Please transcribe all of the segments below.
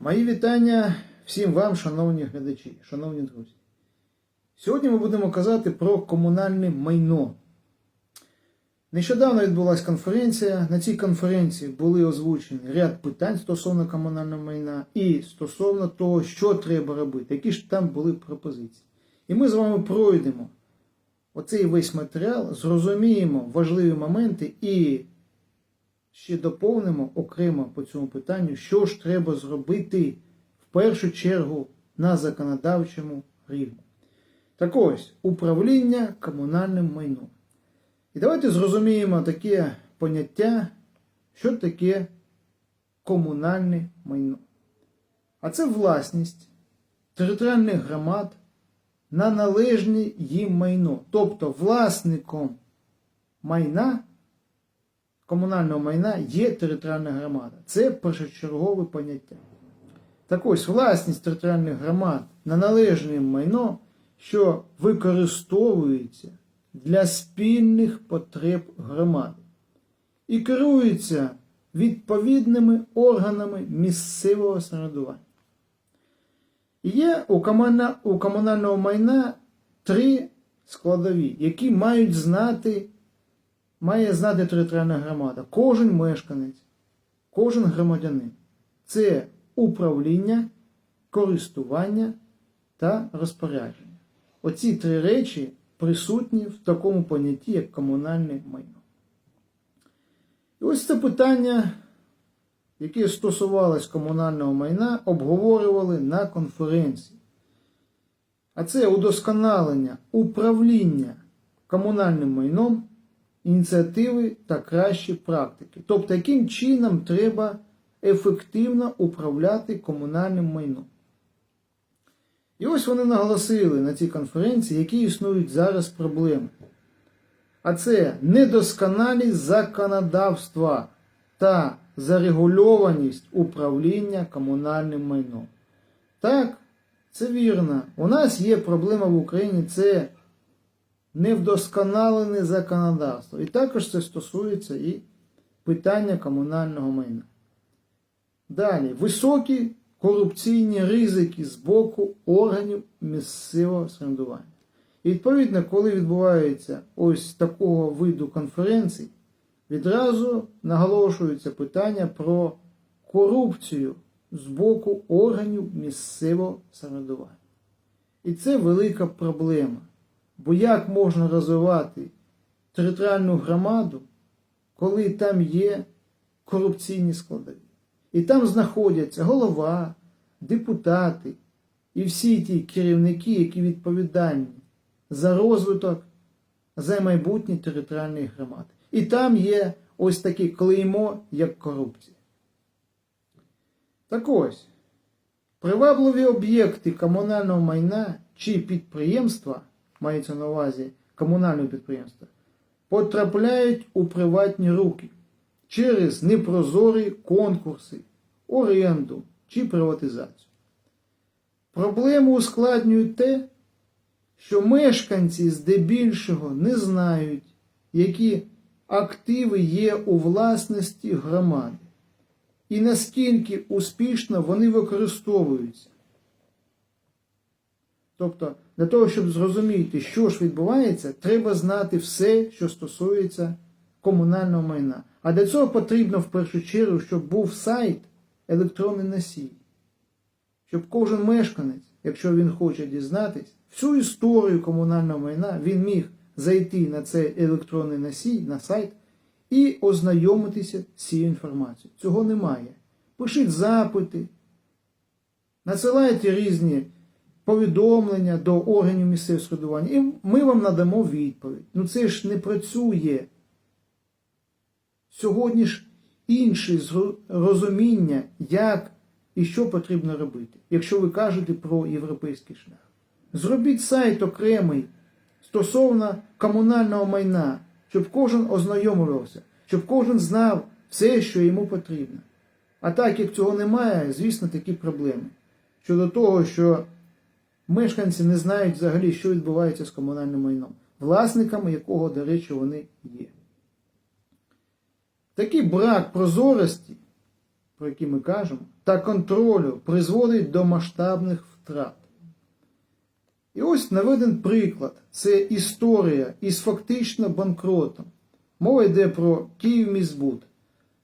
Мої вітання всім вам, шановні глядачі, шановні друзі. Сьогодні ми будемо казати про комунальне майно. Нещодавно відбулася конференція. На цій конференції були озвучені ряд питань стосовно комунального майна і стосовно того, що треба робити, які ж там були пропозиції. І ми з вами пройдемо оцей весь матеріал, зрозуміємо важливі моменти і ще доповнимо окремо по цьому питанню, що ж треба зробити в першу чергу на законодавчому рівні. Так ось, управління комунальним майном. І давайте зрозуміємо таке поняття, що таке комунальне майно. А це власність територіальних громад на належне їм майно. Тобто власником майна, комунального майна є територіальна громада. Це першочергове поняття. Так ось власність територіальних громад на належне майно, що використовується для спільних потреб громади і керується відповідними органами місцевого самоврядування. Є у комуна- у комунального майна три складові, які мають знати, має знати територіальна громада. Кожен мешканець, кожен громадянин. Це управління, користування та розпорядження. Оці три речі присутні в такому понятті, як комунальне майно. І ось це питання, яке стосувалось комунального майна, обговорювали на конференції. А це удосконалення управління комунальним майном, ініціативи та кращі практики. Тобто, яким чином треба ефективно управляти комунальним майном. І ось вони наголосили на цій конференції, які існують зараз проблеми. А це недосконалість законодавства та зарегульованість управління комунальним майном. Так, це вірно. У нас є проблема в Україні це невдосконалене законодавство. І також це стосується і питання комунального майна. Далі, високі корупційні ризики з боку органів місцевого самоврядування. І відповідно, коли відбувається ось такого виду конференцій, відразу наголошується питання про корупцію з боку органів місцевого самоврядування. І це велика проблема. Бо як можна розвивати територіальну громаду, коли там є корупційні складові? І там знаходяться голова, депутати і всі ті керівники, які відповідальні за розвиток, за майбутнє територіальної громади. І там є ось таке клеймо, як корупція. Так ось, привабливі об'єкти комунального майна чи підприємства, мається на увазі комунальне підприємство, потрапляють у приватні руки через непрозорі конкурси, оренду чи приватизацію. Проблему ускладнює те, що мешканці здебільшого не знають, які активи є у власності громади, і наскільки успішно вони використовуються. Тобто, для того, щоб зрозуміти, що ж відбувається, треба знати все, що стосується комунального майна. А для цього потрібно в першу чергу, щоб був сайт електронний носій. Щоб кожен мешканець, якщо він хоче дізнатись, всю історію комунального майна він міг зайти на цей електронний носій, на сайт і ознайомитися з цією інформацією. Цього немає. Пишіть запити, надсилайте різні повідомлення до органів місцевого самоврядування, і ми вам надамо відповідь. Ну це ж не працює. Сьогодні ж інше розуміння, як і що потрібно робити, якщо ви кажете про європейський шлях. Зробіть сайт окремий стосовно комунального майна, щоб кожен ознайомлювався, щоб кожен знав все, що йому потрібно. А так як цього немає, звісно, такі проблеми. Щодо того, що мешканці не знають взагалі, що відбувається з комунальним майном, власниками якого, до речі, вони є. Такий брак прозорості про які ми кажемо, та контролю призводить до масштабних втрат. І ось наведен приклад. Це історія із фактично банкротом. Мова йде про Київміськбуд.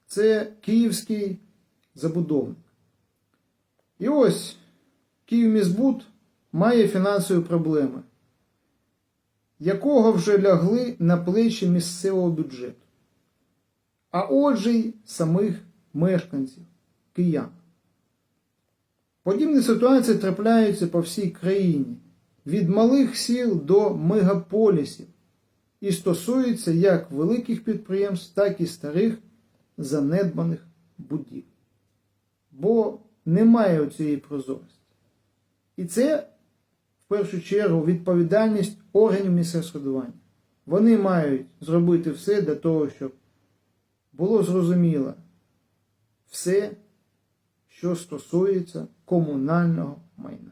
Це київський забудовник. І ось Київміськбуд має фінансові проблеми, якого вже лягли на плечі місцевого бюджету. А отже й самих мешканців, киян. Подібні ситуації трапляються по всій країні, від малих сіл до мегаполісів, і стосуються як великих підприємств, так і старих занедбаних будівель. Бо немає цієї прозорості. І це, першу чергу, відповідальність органів місцевого самоврядування. Вони мають зробити все для того, щоб було зрозуміло все, що стосується комунального майна.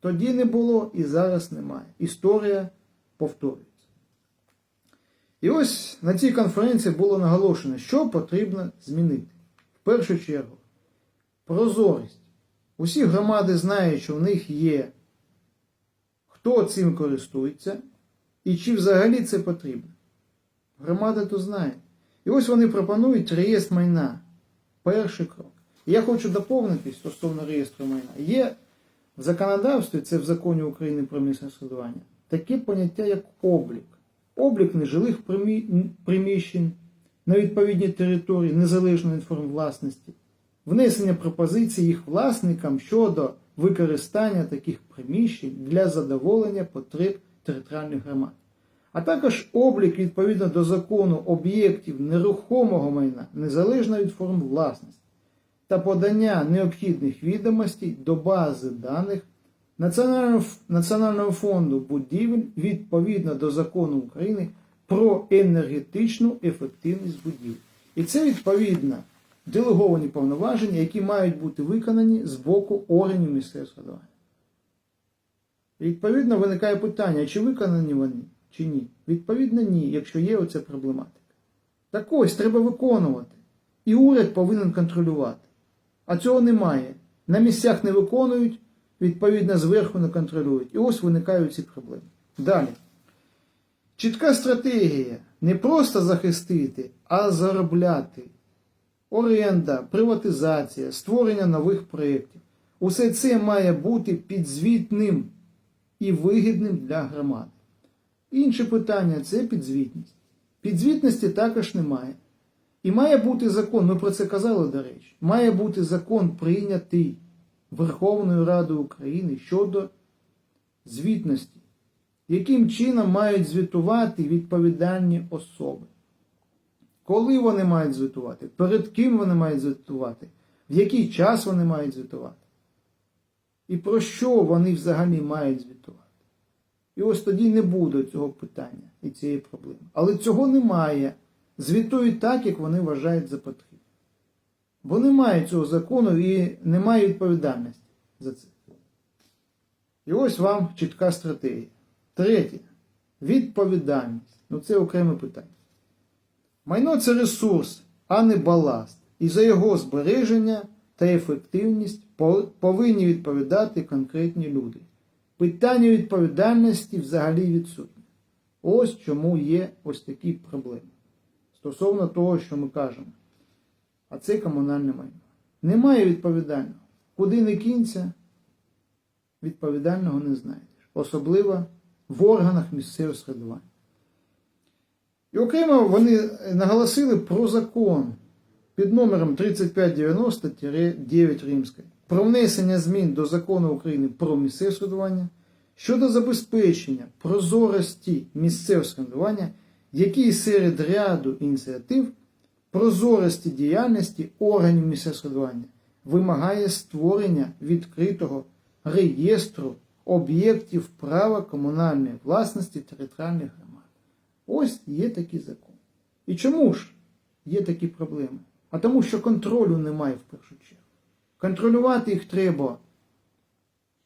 Тоді не було і зараз немає. Історія повторюється. І ось на цій конференції було наголошено, що потрібно змінити. В першу чергу, прозорість. Усі громади знають, що в них є, хто цим користується і чи взагалі це потрібно. Громада то знає. І ось вони пропонують реєстр майна. Перший крок. Я хочу доповнити стосовно реєстру майна. Є в законодавстві, це в законі України про місцеве самоврядування, таке поняття, як облік. Облік нежилих приміщень на відповідній території незалежно від форм власності, внесення пропозицій їх власникам щодо використання таких приміщень для задоволення потреб територіальних громад а також облік відповідно до закону об'єктів нерухомого майна незалежно від форм власності та подання необхідних відомостей до бази даних Національного, фонду будівель відповідно до закону України про енергетичну ефективність будівель. І це відповідно делеговані повноваження, які мають бути виконані з боку органів місцевого самоврядування. Відповідно, виникає питання, чи виконані вони, чи ні. Відповідно, ні, якщо є оця проблематика. Так ось треба виконувати. І уряд повинен контролювати. А цього немає. На місцях не виконують, відповідно, зверху не контролюють. І ось виникають ці проблеми. Далі. Чітка стратегія не просто захистити, а заробляти. Оренда, приватизація, створення нових проєктів. Усе це має бути підзвітним і вигідним для громади. Інше питання це підзвітність. Підзвітності також немає. І має бути закон, ми про це казали, до речі, має бути закон прийнятий Верховною Радою України щодо звітності, яким чином мають звітувати відповідальні особи. Коли вони мають звітувати, перед ким вони мають звітувати, в який час вони мають звітувати. І про що вони взагалі мають звітувати. І ось тоді не буде цього питання і цієї проблеми. Але цього немає. Звітують так, як вони вважають за потрібне. Бо немає цього закону і немає відповідальності за це. І ось вам чітка стратегія. Третє. Відповідальність. Ну це окреме питання. Майно це ресурс, а не баласт. І за його збереження та ефективність повинні відповідати конкретні люди. Питання відповідальності взагалі відсутнє. Ось чому є ось такі проблеми. Стосовно того, що ми кажемо. А це комунальне майно. Немає відповідального. Куди не кінця, відповідального не знайдеш. Особливо в органах місцевого середування. І окремо вони наголосили про закон під номером 3590-9 Римської про внесення змін до закону України про місцеве самоврядування щодо забезпечення прозорості місцевого самоврядування, який серед ряду ініціатив прозорості діяльності органів місцевого самоврядування вимагає створення відкритого реєстру об'єктів права комунальної власності територіальних громад. Ось є такий закон. І чому ж є такі проблеми? А тому, що контролю немає в першу чергу. Контролювати їх треба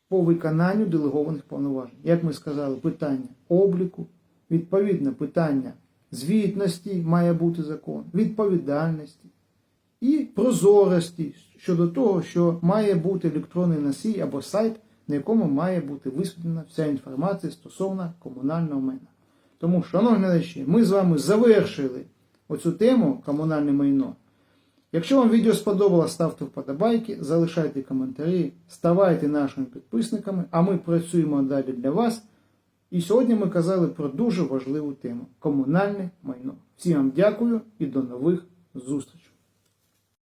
по виконанню делегованих повноважень. Як ми сказали, питання обліку, відповідно, питання звітності має бути закон, відповідальності. і прозорості щодо того, що має бути електронний носій або сайт, на якому має бути висвітлена вся інформація стосовно комунального майна. Тому, шановні глядачі, ми з вами завершили оцю тему комунальне майно. Якщо вам відео сподобалось, ставте вподобайки, залишайте коментарі, ставайте нашими підписниками, а ми працюємо далі для вас. І сьогодні ми казали про дуже важливу тему комунальне майно. Всім вам дякую і до нових зустрічей.